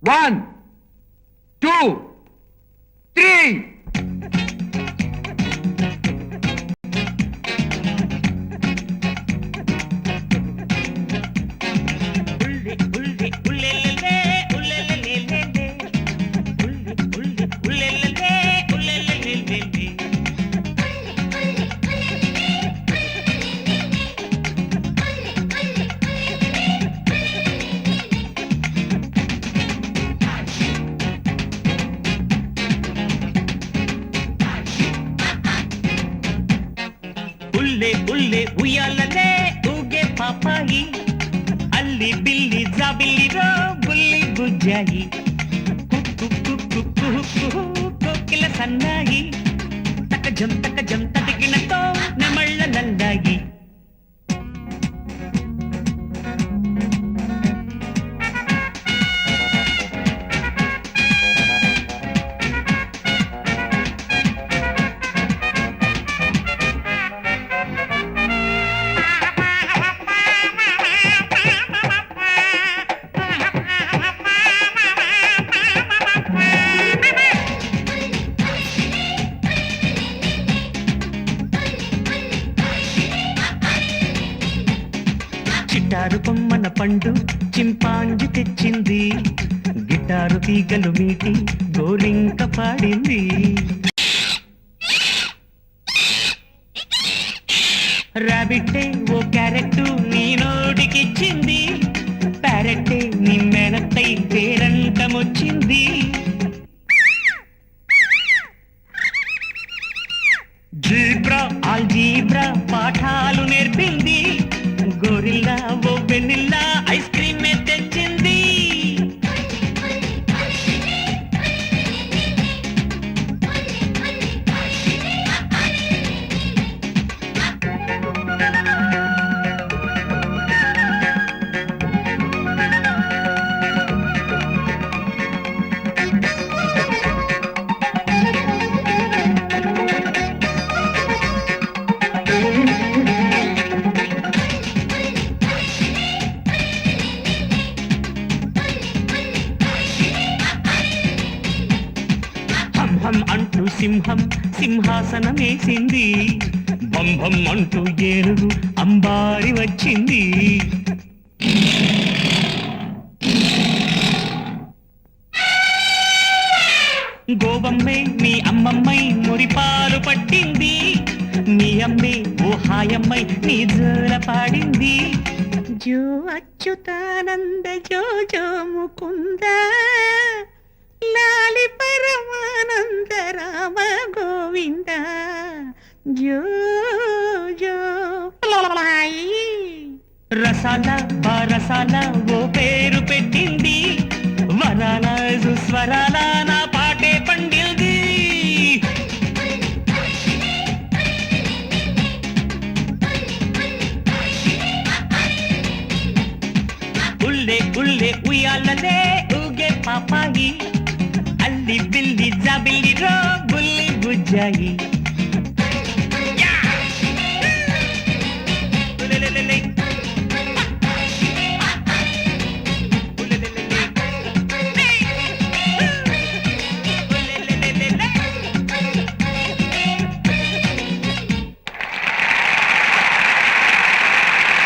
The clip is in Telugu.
One, two, three. ఉల్లే ఉల్లే ఉయ్యాలలే ఊగే పాపాయి. అల్లి బిల్లి జాబిల్లిరో బుల్లి బుజ్జాయి. కుక్కు కుక్కు కుహు కోకిల సన్నాయి. తక జం తక జం తటికినతో నెమళ్ళ నల్లాయి. చిటారు కొమ్మన పండు చింపాంజి తెచ్చింది. గిటారు తీగలు మీటి గోరింక పాడింది. రాబిట్టే ఓ క్యారెట్ నీ నోటికిచ్చింది. ప్యారెట్టే నీ మెనత్తై పేరంతమొచ్చింది జీబ్రా ఆల్జీబ్రా పాఠాలు నేర్పింది. ఓ సింహం సింహాసనమేసింది. బంభం అంటూ ఏనుగు అంబారి వచ్చింది. గోబమ్మే మీ అమ్మమ్మై మురిపాలు పట్టింది. మీ అమ్మే ఓ హాయమ్మై నీ జోల పాడింది. జో అచ్యుతానంద జో జో ముకుందా లాలి పరమానంద రామ గోవింద. జో జో. రసాల బారసాల ఓ పేరు పెట్టింది వరాల సుస్వరాల నా పాటే పండింది ఉల్లే ఉల్లే ఉయ్యాలలే ఊగే పాపాయి అల్లి బిల్లి జాబిల్లి రో బుల్లి బుజ్జాయి